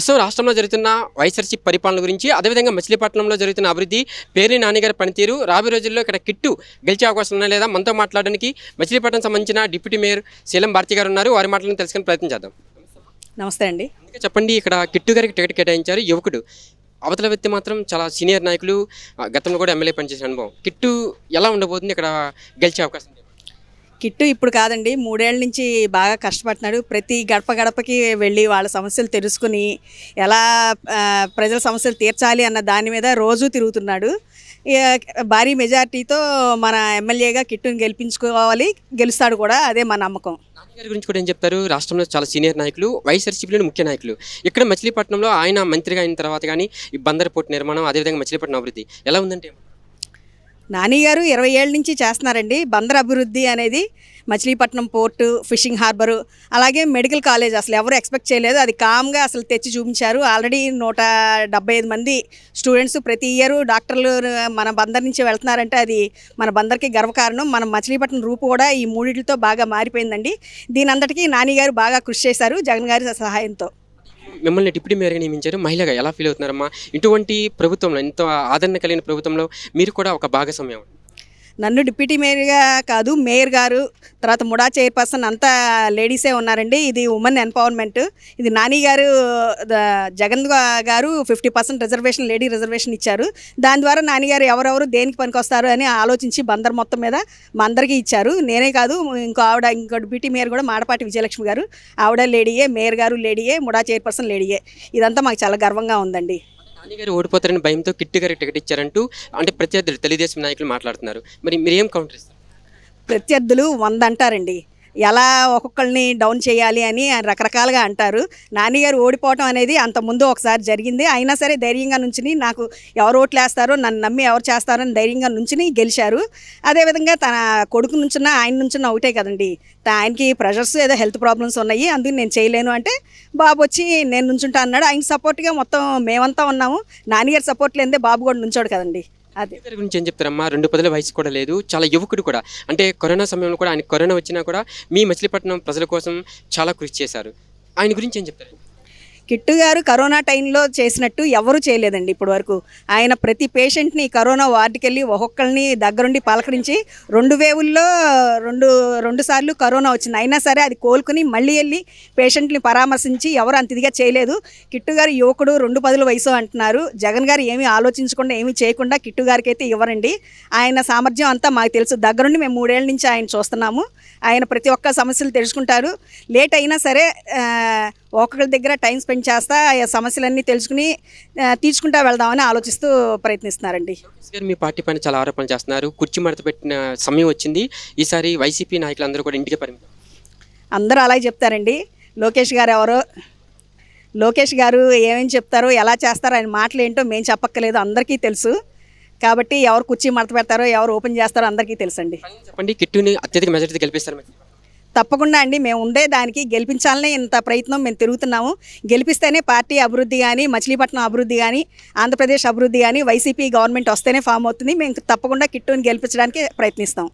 ప్రస్తుతం రాష్ట్రంలో జరుగుతున్న వైఎస్ఆర్సీపీ పరిపాలన గురించి అదేవిధంగా మచిలీపట్నంలో జరుగుతున్న అభివృద్ధి పేరు నాన్నగారి పనితీరు రాబోయే రోజుల్లో ఇక్కడ కిట్టు గెలిచే అవకాశం ఉన్నా లేదా మనతో మాట్లాడడానికి మచిలీపట్నం సంబంధించిన డిప్యూటీ మేయర్ శీలం భారతి గారు ఉన్నారు. వారి మాటలను తెలుసుకుని ప్రయత్నం చేద్దాం. నమస్తే అండి. అందుకే చెప్పండి ఇక్కడ కిట్టు గారికి టికెట్ కేటాయించారు యువకుడు. అవతల వ్యక్తి మాత్రం చాలా సీనియర్ నాయకులు గతంలో కూడా ఎమ్మెల్యే పనిచేసిన అనుభవం. కిట్టు ఎలా ఉండబోతుంది? ఇక్కడ గెలిచే అవకాశం? కిట్టు ఇప్పుడు కాదండి మూడేళ్ళ నుంచి బాగా కష్టపడుతున్నాడు. ప్రతి గడప గడపకి వెళ్ళి వాళ్ళ సమస్యలు తెలుసుకుని ఎలా ప్రజల సమస్యలు తీర్చాలి అన్న దాని మీద రోజు తిరుగుతున్నాడు. భారీ మెజార్టీతో మన ఎమ్మెల్యేగా కిట్టును గెలిపించుకోవాలి గెలుస్తాడు కూడా అదే మా నమ్మకం. గురించి కూడా ఏం చెప్తారు? రాష్ట్రంలో చాలా సీనియర్ నాయకులు వైఎస్ఆర్సీపీలోని ముఖ్య నాయకులు. ఇక్కడ మచిలీపట్నంలో ఆయన మంత్రిగా అయిన తర్వాత కానీ ఈ బందర్ పోర్టు నిర్మాణం అదేవిధంగా మచిలీపట్నం అభివృద్ధి ఎలా ఉందంటే నాని గారు ఇరవై ఏళ్ళ నుంచి చేస్తున్నారండి. బందర్ అభివృద్ధి అనేది మచిలీపట్నం పోర్టు ఫిషింగ్ హార్బరు అలాగే మెడికల్ కాలేజ్ అసలు ఎవరు ఎక్స్పెక్ట్ చేయలేదు. అది కామ్గా అసలు తెచ్చి చూపించారు. ఆల్రెడీ నూట డెబ్బై ఐదు మంది స్టూడెంట్స్ ప్రతి ఇయర్ డాక్టర్లు మన బందర్ నుంచి వెళ్తున్నారంటే అది మన బందర్కి గర్వకారణం. మన మచిలీపట్నం రూపు కూడా ఈ మూడింటితో బాగా మారిపోయిందండి. దీని అంతటికీ నాని గారు బాగా కృషి చేశారు జగన్ గారి సహాయంతో. మిమ్మల్ని డిప్యూటీ మేయర్గా నియమించారు మహిళగా ఎలా ఫీల్ అవుతున్నారమ్మా? ఇటువంటి ప్రభుత్వంలో ఎంతో ఆదరణ కలిగిన ప్రభుత్వంలో మీరు కూడా ఒక భాగస్వామ్యం. నన్ను డిప్యూటీ మేయర్గా కాదు మేయర్ గారు తర్వాత ముడా చైర్పర్సన్ అంతా లేడీసే ఉన్నారండి. ఇది ఉమెన్ ఎంపవర్మెంట్. ఇది నాని గారు జగన్ గారు fifty percent reservation lady reservation ఇచ్చారు. దాని ద్వారా నాని గారు ఎవరెవరు దేనికి పనికొస్తారు అని ఆలోచించి బందర్ మొత్తం మీద మా అందరికీ ఇచ్చారు. నేనే కాదు ఇంకో ఆవిడ ఇంకో డిప్యూటీ మేయర్ కూడా మాడపాటి విజయలక్ష్మి గారు. ఆవిడ లేడీయే మేయర్ గారు లేడీయే ముడా చైర్పర్సన్ లేడీయే. ఇదంతా మాకు చాలా గర్వంగా ఉందండి. నాన్నగారు ఓడిపోతారని భయంతో కిట్టు గారికి టికెట్ ఇచ్చారంటూ అంటే ప్రత్యర్థులు తెలుగుదేశం నాయకులు మాట్లాడుతున్నారు. మరి మీరు ఏం కౌంటర్ ఇస్తారు? ప్రత్యర్థులు వంద అంటారండి ఎలా ఒక్కొక్కరిని డౌన్ చేయాలి అని రకరకాలుగా అంటారు. నాన్నగారు ఓడిపోవటం అనేది అంత ముందు ఒకసారి జరిగింది. అయినా సరే ధైర్యంగా నుంచుని నాకు ఎవరు ఓట్లు వేస్తారో నన్ను నమ్మి ఎవరు చేస్తారో అని ధైర్యంగా నుంచుని గెలిచారు. అదేవిధంగా తన కొడుకు నుంచున్న ఆయన నుంచున్న ఒకటే కదండి. ఆయనకి ప్రెషర్స్ ఏదో హెల్త్ ప్రాబ్లమ్స్ ఉన్నాయి. అందుకు నేను చేయలేను అంటే బాబు వచ్చి నేను నుంచుంటా అన్నాడు. ఆయన సపోర్ట్గా మొత్తం మేమంతా ఉన్నాము. నాన్నగారి సపోర్ట్ లేదే బాబు కూడా నుంచోడు కదండి. అదే. దగ్గర గురించి ఏం చెప్తారమ్మా? రెండు పదుల వయసు కూడా లేదు. చాలా యువకుడు కూడా. అంటే కరోనా సమయంలో కూడా ఆయన కరోనా వచ్చినా కూడా మీ మచిలీపట్నం ప్రజల కోసం చాలా కృషి చేశారు. ఆయన గురించి ఏం చెప్తారు కిట్టు గారు కరోనా టైంలో చేసినట్టు ఎవరు చేయలేదండి ఇప్పటి వరకు ఆయన ప్రతి పేషెంట్ని కరోనా వార్డుకి వెళ్ళి ఒక్కొక్కరిని దగ్గరుండి పలకరించి రెండు వేవుల్లో రెండు రెండు సార్లు కరోనా వచ్చింది. అయినా సరే అది కోలుకుని మళ్ళీ వెళ్ళి పేషెంట్ని పరామర్శించి ఎవరు అంత ఇదిగా చేయలేదు. కిట్టు గారు యువకుడు రెండు పదుల వయసు అంటున్నారు. జగన్ గారు ఏమీ ఆలోచించకుండా ఏమీ చేయకుండా కిట్టు గారికి అయితే ఇవ్వరండి. ఆయన సామర్థ్యం అంతా మాకు తెలుసు. దగ్గరుండి మేము మూడేళ్ళ నుంచి ఆయన చూస్తున్నాము. ఆయన ప్రతి ఒక్క సమస్యలు తెలుసుకుంటారు. లేట్ అయినా సరే ఒక్కొక్కరి దగ్గర టైం స్పెండ్ చేస్తా ఆ సమస్యలన్నీ తెలుసుకుని తీర్చుకుంటా వెళ్దామని ఆలోచిస్తూ ప్రయత్నిస్తున్నారండి. మీ పార్టీ పైన చాలా ఆరోపణలు చేస్తున్నారు. కుర్చీ మడత పెట్టిన సమయం వచ్చింది. ఈసారి వైసీపీ నాయకులందరూ కూడా ఇంటికి పరిమితం. అందరూ అలాగే చెప్తారండి. లోకేష్ గారు ఎవరో లోకేష్ గారు ఏమేమి చెప్తారో ఎలా చేస్తారో ఆయన మాటలు ఏంటో మేము చెప్పక్కలేదు అందరికీ తెలుసు. కాబట్టి ఎవరు కుర్చీ మడత పెడతారో ఎవరు ఓపెన్ చేస్తారో అందరికీ తెలుసండి. చెప్పండి కిట్టుని అత్యధిక మెజారిటీ గెలిపిస్తారు. తప్పకుండా అండి. మేము ఉండే దానికి గెలిపించాలనే ఇంత ప్రయత్నం మేము తిరుగుతున్నాము. గెలిపిస్తేనే పార్టీ అభివృద్ధి కానీ మచిలీపట్నం అభివృద్ధి కానీ ఆంధ్రప్రదేశ్ అభివృద్ధి కానీ వైసీపీ గవర్నమెంట్ వస్తేనే ఫామ్ అవుతుంది. మేము తప్పకుండా కిట్టుని గెలిపించడానికి ప్రయత్నిస్తాం.